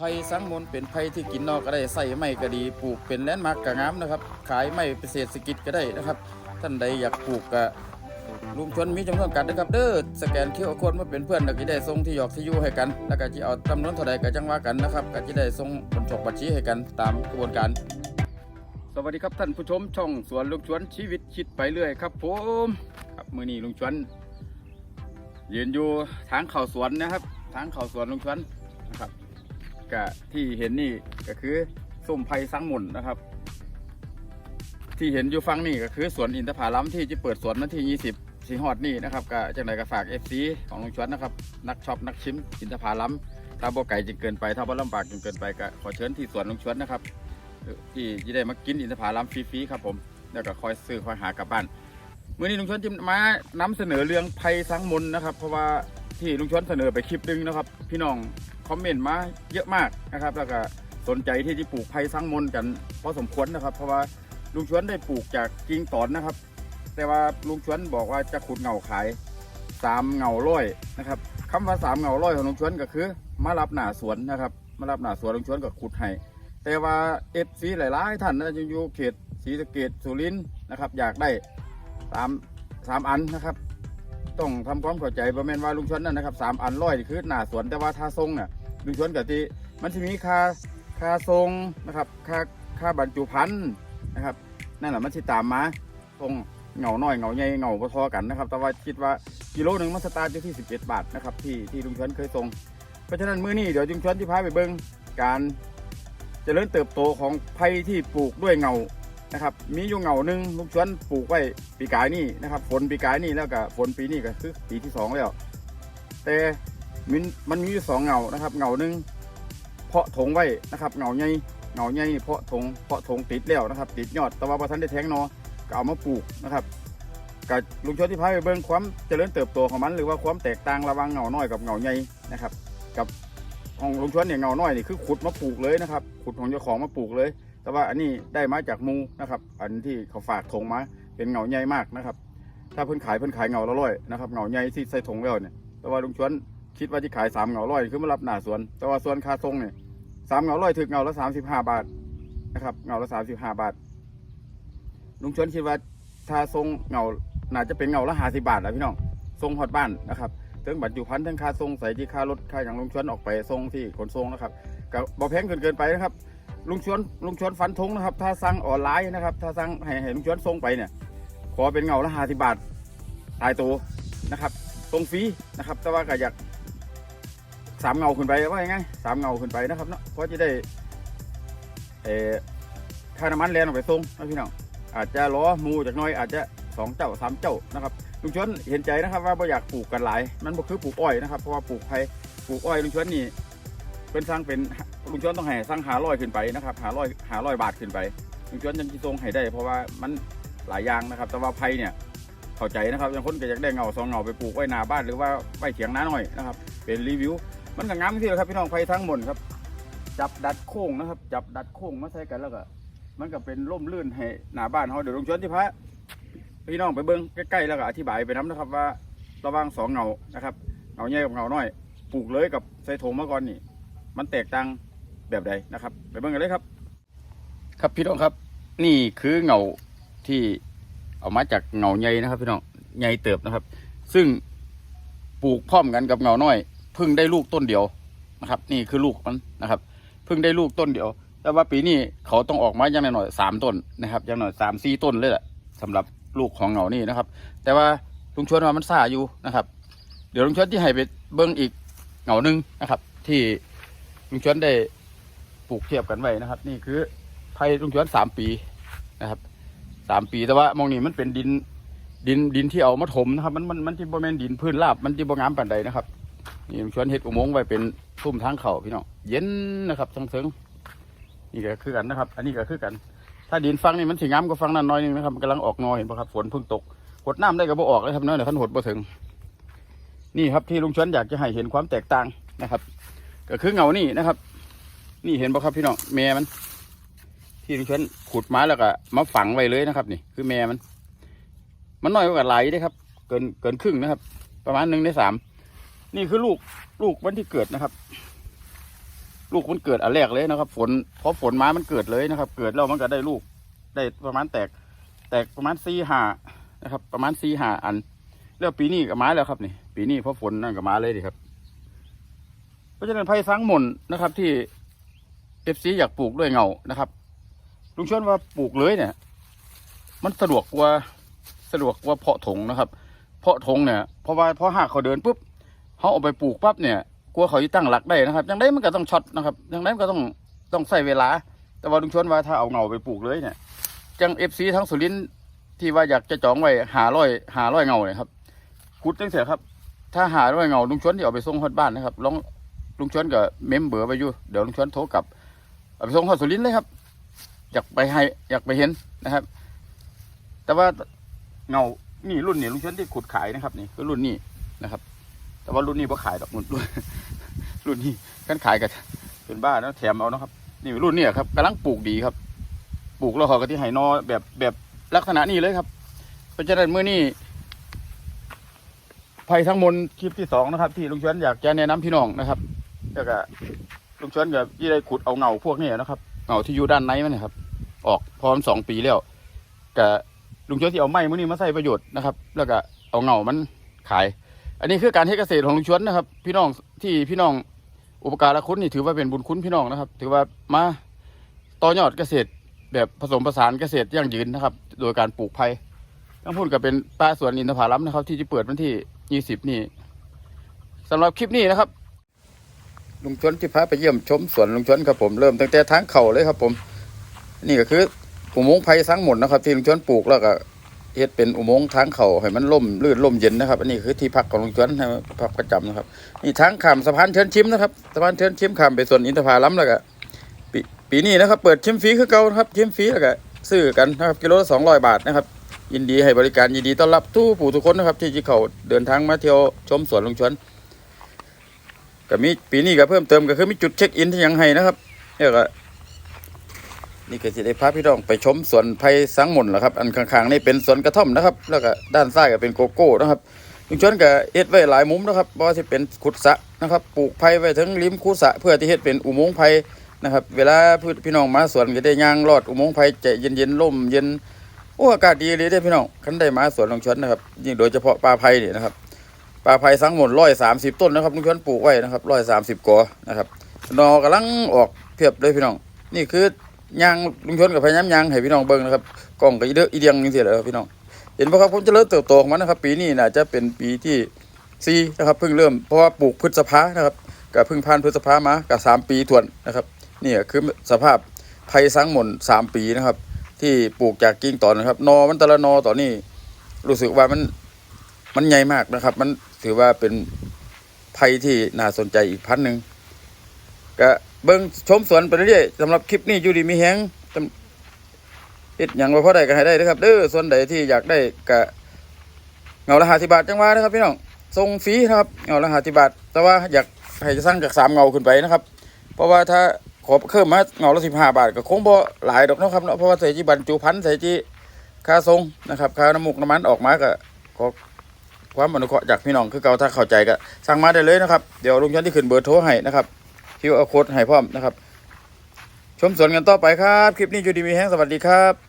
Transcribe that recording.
ไผ่สังมนเป็นไผ่ที่กินนอกก็ได้ใส่ไม้ก็ดีปลูกเป็นแลนด์มาร์กก็งามนะครับ ขายไม้เป็นเศรษฐกิจก็ได้นะครับ ท่านใดอยากปลูกก็ลุงชวนมีจำนวนกันนะครับเด้อสแกนคิวโค้ดมาเป็นเพื่อนแล้วก็จได้ส่งที่หยอกที่ยู่ให้กัน แล้วก็จะเอาจำนวนเท่าใดก็จังว่ากันนะครับก็จะได้ส่งผลฉกบัญชีให้กันตามกระบวนการ สวัสดีครับท่านผู้ชมช่องสวนลุงชวนชีวิตคิดไปเรื่อยครับผมครับมือนี้ลุงชวนยืนอยู่ทางเข้าสวนนะครับ ทางเข้าสวนลุงชวนนะครับ ก็ที่เห็นนี่ก็คือส้มไผ่สังหมุนนะครับ ที่เห็นอยู่ฟังนี่ก็คือสวนอินทผลัมที่จะเปิดสวนวันที่ 20สีฮอดนี่นะครับก็จังไรก็ฝาก FC ของลุงชวนนะครับ นักช็อปนักชิมอินทผลัมถ้าบ่ไก่จนเกินไปถ้าบ่ลำบากจนเกินไปก็ขอเชิญที่สวนลุงชวนนะครับ ที่ที่ได้มากินอินทผลัมฟรีๆครับผมแล้วก็คอยซื้อคอยหากลับบ้านเมื่อนี้ลุงชวนจิมมานำเสนอเรื่องภัยสังมนนะครับ เพราะว่าที่ลุงชวนเสนอไปคลิปหนึงนะครับ พี่น้อง คอมเมนต์มาเยอะมากนะครับ แล้วก็สนใจที่จะปลูกภัยสังมนกันพอสมควรนะครับ เพราะว่าลุงชวนได้ปลูกจากกิ่งตอนนะครับ แต่ว่าลุงชวนบอกว่าจะขุดเหงาขายสามเหงาร้อยนะครับคำว่าสามเหงาร้อยของลุงชวนก็คือ มารับหน้าสวนนะครับ มารับหน้าสวนลุงชวนก็ขุดให้แต่ว่าเอฟซีหลายๆท่านนะอยู่เขตศรีสะเกดสุรินทร์นะครับ อยากได้สามสามอันนะครับ ต้องทำความเข้าใจประมาณว่าลุงชวนนั่นนะครับสามอันร้อยคือหน้าสวนแต่ว่าท่าทรงน่ะ ลุงชวนกับที่มันจะมีค่าค่าทรงนะครับค่าค่าบรรจุภัณฑ์นะครับ นั่นแหละมันสิตามมาทรงเหงาหน้อยเหงาใหญ่เหงาพอๆกันนะครับ แต่ว่าคิดว่ากิโลหนึ่งมันสตาร์ทอยู่ที่11บาทนะครับที่ที่ลุงชวนเคยทรงเพราะฉะนั้นมื้อนี้เดี๋ยวลุงชวนที่พาไปเบิ่งการเจริญเติบโตของไผ่ที่ปลูกด้วยเงานะครับ มีอยู่เงาหนึ่งลุงชวนปลูกไว้ปีกายนี่นะครับ ฝนปีกายนี่แล้วก็ฝนปีนี้ก็คือปีที่สองแล้ว แต่ มันมันมีอยู่สองเงานะครับเงาหนึ่งเพาะถงไว้นะครับเงาใหญ่เงาใหญ่เพาะถงเพาะถงติดแล้วนะครับ ติดยอดแต่ว่าพอท่านได้แทงนอก็เอามาปลูกนะครับกับลุงชวนที่พาไปเบิ่งความเจริญเติบโตของมัน หรือว่าความแตกต่างระหว่างเงาน้อยกับเงาใหญ่นะครับ กับของลุงชวนเนี่ยเงาน้อยนี่คือขุดมาปลูกเลยนะครับ ขุดของเจ้าของมาปลูกเลย แต่ว่าอันนี้ได้มาจากมูนะครับ อันที่เขาฝากถงมาเป็นเงาใหญ่มากนะครับ ถ้าเพิ่นขายเพิ่นขายเงาละร้อยนะครับเงาใหญ่ที่ใส่ถงแล้วเนี่ยแต่ว่าลุงชวน คิดว่าที่ขายสามเงาร้อยคือมารับหน้าสวน แต่ว่าสวนคาทรงเนี่ยสามเงาร้อยถึงเงาละสามสิบห้าบาทนะครับเงาละสามสิบห้าบาทลุงชวนคิดว่าถ้าทรงเงาน่าจะเป็นเงาละห้าสิบาทแหละพี่น้องทรงฮอดบ้านนะครับถึงบรรจุภัณฑ์ทั้งค่าทรงใส่ที่ค่ารถค่าอย่างลุงชวนออกไปทรงที่ขนส่งนะครับก็บ่แพงเกินเกินไปนะครับลุงชวนลุงชวนฟันธงนะครับ ถ้าสั่งออนไลน์นะครับ ถ้าสั่งให้ให้ลุงชวนส่งไปเนี่ย ขอเป็นเงาละห้าสิบาทตายตัวนะครับตรงฟรีนะครับ แต่ว่าก็อยาก สามเงาขึ้นไปว่ายังไงสามเงาขึ้นไปนะครับเนาะเพราะจะได้เออค่าน้ำมันแรงออกไปส่งนะพี่น้องอาจจะล้อมูจากน้อยอาจจะสองเจ้าสามเจ้านะครับลุงชวนเห็นใจนะครับ ว่าไม่อยากปลูกกันหลาย มันบ่คือปลูกอ้อยนะครับเพราะว่าปลูกไผ่ปลูกอ้อยลุงชวนนี่เป็นสร้างเป็นลุงชวนต้องให้สร้างหาร้อยขึ้นไปนะครับหาร้อยหาร้อยบาทขึ้นไปลุงชวนยังที่ทรงให้ได้ เพราะว่ามันหลายอย่างนะครับ แต่ว่าไผ่เนี่ยเข้าใจนะครับบางคนก็อยากได้เงาสองเงาไปปลูกไว้หน้าบ้านหรือว่าไว้เถียงน้าหน่อยนะครับ เป็นรีวิว มันก็งามที่เลยครับพี่น้องไผ่ทั้งหมดครับ จับดัดโค้งนะครับ จับดัดโค้งมาใส่กันแล้วก็มันก็เป็นร่มรื่นให้หน้าบ้านเขาเดี๋ยวลงชวนที่พระพี่น้องไปเบิ้งใกล้ๆแล้วก็อธิบายไปน้ำนะครับ ว่าระว่างสองเงานะครับเงาใหญ่กับเงาน้อยปลูกเลยกับใส่ถงมาก่อนนี่ มันแตกต่างแบบใดนะครับ ไปเบิ้งกันเลยครับ ครับพี่น้องครับ นี่คือเงาที่เอามาจากเงาใหญ่นะครับ พี่น้องใหญ่เติบนะครับ ซึ่งปลูกพร้อมกันกับเงาน้อย เพิ่งได้ลูกต้นเดียวนะครับ นี่คือลูกมันนะครับเพิ่งได้ลูกต้นเดียว แต่ว่าปีนี้เขาต้องออกมาอย่างน้อยสามต้นนะครับอย่างน้อยสามสี่ต้นเลยแหละสำหรับลูกของเหงานี่นะครับ แต่ว่าลุงชวนว่ามันซ่าอยู่นะครับ เดี๋ยวลุงชวนที่ให้ไปเบิ้งอีกเหงาหนึ่งนะครับ ที่ลุงชวนได้ปลูกเทียบกันไว้นะครับ นี่คือไผ่ลุงชวนสามปีนะครับสามปีแต่ว่ามองนี่มันเป็นดินดินดินที่เอามาถมนะครับ มันมันมันที่บริเวณดินพื้นราบมันที่บ่งามปานใดนะครับ นี่ชวนเห็ดอุโมงค์ไว้เป็นทุ่มทางเข่าพี่น้องเย็นนะครับทั้งเทิงนี่ก็คือกันนะครับ อันนี้ก็คือกัน ถ้าดินฟังนี่มันสีงามก็ฟังนั่นน้อยนึงนะครับมันกำลังออกนอเห็นปะครับฝนเพิ่งตกหดน้ำได้ก็บ่ออกเลยครับเนาะเดี๋ยวท่านหดบ่ถึง นี่ครับที่ลุงชวนอยากจะให้เห็นความแตกต่างนะครับ ก็คือเงานี่นะครับ นี่เห็นปะครับพี่น้องแม่มัน ที่ลุงชวนขุดมาแล้วก็มาฝังไว้เลยนะครับ นี่คือแม่มัน มันน้อยกว่าไหลได้ครับ เกินเกินครึ่งนะครับ ประมาณหนึ่งในสาม นี่คือลูกลูกวันที่เกิดนะครับ ลูกมันเกิดอันแรกเลยนะครับ ฝนเพราะฝนมามันเกิดเลยนะครับ เกิดแล้วมันก็ได้ลูก ได้ประมาณแตก แตกประมาณสี่ห้านะครับ ประมาณสี่ห้าอัน แล้วปีนี้ก็มาแล้วครับนี่ ปีนี้เพราะฝนนั่นก็มาเลยดิครับ เพราะฉะนั้นไผ่สังหมนนะครับ ที่เอฟซีอยากปลูกด้วยเงานะครับลุงชวนว่าปลูกเลยเนี่ย มันสะดวกกว่าสะดวกกว่าเพาะถงนะครับ เพาะถงเนี่ยเพราะว่าพอหากเขาเดินปุ๊บ เขาเอาไปปลูกปั๊บเนี่ยกลัวเขาจะตั้งหลักได้นะครับยังไงมันก็ต้องช็อตนะครับยังไงมันก็ต้องต้องใส่เวลา แต่ว่าลุงชวนว่าถ้าเอาเงาไปปลูกเลยเนี่ยจังเอฟซีทั้งสุรินที่ว่าอยากจะจองไว้หาร้อยหาร้อยเงาเนี่ยครับคุดจังเสียครับ ถ้าหาร้อยเงาลุงชวนที่เอาไปส่งฮอดบ้านนะครับลองลุงชวนกับเมมเบอร์ไปอยู่เดี๋ยวลุงชวนโทรกลับเอาไปส่งฮอดสุรินเลยครับ อยากไปให้อยากไปเห็นนะครับ แต่ว่าเงานี่รุ่นนี่ลุงชวนที่ขุดขายนะครับ นี่คือรุ่นนี้นะครับ แต่ว่ารุ่นนี้บ่ขายดอกรุ่นรุ่นรุ่นนี้กันขายกันเป็นบ้าแล้วแถมเอานะครับ นี่รุ่นนี้ครับกำลังปลูกดีครับ ปลูกแล้วเขาก็ที่ไหนอแบบแบบลักษณะนี้เลยครับเพราะฉะนั้นเมื่อนี้ภัยทั้งมวลคลิปที่สองนะครับ ที่ลุงชวนอยากจะแนะนำพี่น้องนะครับแล้วก็ลุงชวนกับที่ได้ขุดเอาเงาพวกนี้นะครับเงาที่อยู่ด้านในมันนะครับ ออกพร้อมสองปีแล้วกับลุงชวนที่เอาไม้มื่อนี้มาใส่ประโยชน์นะครับ แล้วก็เอาเงามันขาย อันนี้คือการให้เกษตรของลุงชวนนะครับ พี่น้องที่พี่น้องอุปการะคุณนี่ถือว่าเป็นบุญคุณพี่น้องนะครับ ถือว่ามาต่อยอดเกษตรแบบผสมผสานเกษตรยั่งยืนนะครับ โดยการปลูกไผ่ทั้งพูดกับเป็นป่าสวนอินทผลัมนะครับ ที่จะเปิดวันที่ยี่สิบนี่สำหรับคลิปนี้นะครับลุงชวนที่พาไปเยี่ยมชมสวนลุงชวนครับผมเริ่มตั้งแต่ทางเข่าเลยครับผม นี่ก็คืออุโมงไผ่สังหมดนะครับ ที่ลุงชวนปลูกแล้วก็ เฮ็ดเป็นอุโมงค์ทางเขาให้มันล่มลื่นล่มเย็นนะครับ อันนี้คือที่พักของลุงจวนนะพักประจำนะครับนี่ทางข้ามสะพานเชิญชิมนะครับสะพานเชิญชิมข้ามไปส่วนอินทผลัมแล้วก็ปีปีนี้นะครับ เปิดชิมฟรีคือเก่าครับชิมฟรีแล้วก็ซื้อกันนะครับกิโลละสองร้อยบาทนะครับยินดีให้บริการยินดีต้อนรับทุกผู้ทุกคนนะครับ ที่ที่เขาเดินทางมาเที่ยวชมสวนลุงชวนก็มีปีนี้ก็เพิ่มเติมก็คือมีจุดเช็คอินที่ยังให้นะครับแล้วก็ นี่ก็จะได้พาพี่น้องไปชมสวนไผ่สังหมนแหละครับ อันข้างๆนี่เป็นสวนกระท่อมนะครับ แล้วก็ด้านซ้ายก็เป็นโกโก้นะครับลุงชนก็เฮ็ดไว้หลายมุมนะครับบ่ว่าสิเป็นขุดสะนะครับ ปลูกไผ่ไว้ถึงริมคูสะเพื่อที่เฮ็ดเป็นอุโมงค์ไผ่นะครับ เวลาพี่น้องมาสวนก็ได้ย่างลอดอุโมงค์ไผ่ใจเย็นๆลมเย็นโอ้อากาศดีเลยเด้พี่น้องคันได้มาสวนลุงชนนะครับยิ่งโดยเฉพาะป่าไผ่นี่นะครับป่าไผ่สังหมน130ต้นนะครับลุงชนปลูกไว้นะครับ130กอนะครับนอกำลังออกเพียบเลยพี่น้อง นี่คือ ย่างลุงชนกับพยายามย่างให้พี่น้องเบิ่งนะครับกล้องก็อีเดออีเดียงจังซี่แหละครับพี่น้องเห็นบ่ครับผมจะเริ่มเติบโตของมันนะครับ ปีนี้น่าจะเป็นปีที่สี่นะครับเพิ่งเริ่มเพราะว่าปลูกพฤษภานะครับก็เพิ่งผ่านพฤษภามาก็สามปีทวนนะครับนี่คือสภาพไผ่สังหมนสามปีนะครับ ที่ปลูกจากกิ่งต่อนนะครับ นอมันแต่ละนอต่อนนี้รู้สึกว่ามันมันใหญ่มากนะครับ มันถือว่าเป็นไผ่ที่น่าสนใจอีกพันธุ์หนึ่งก็ เบิ่งชมสวนไปเรื่อยๆสำหรับคลิปนี้อยู่ดีมีแฮงจำเฮ็ดหยังบ่พอได้ก็ให้ได้นะครับเด้อส่วนใดที่อยากได้ก็เงาละ50บาทจังว่านะครับพี่น้องส่งฟรีนะครับเงาละ50บาท แต่ว่าอยากให้สั่งจากสามเงาขึ้นไปนะครับ เพราะว่าถ้าขอเพิ่มมาเงาละ15บห้าบาทก็คงบ่หลายดอกนะครับเนาะเพราะว่าใส่จีบรรจุภัณฑ์ใส่จีค่าส่งนะครับค่าน้ำมูกน้ำมันออกมาก็ขอความอนุเคราะห์จากพี่น้องคือเก่าถ้าเข้าใจก็สั่งมาได้เลยนะครับเดี๋ยวลุงชันที่ขึ้นเบอร์โทรให้นะครับ คิวอาโคดให้พร้อมนะครับ ชมสวนกันต่อไปครับ คลิปนี้อยู่ดีมีแห้งสวัสดีครับ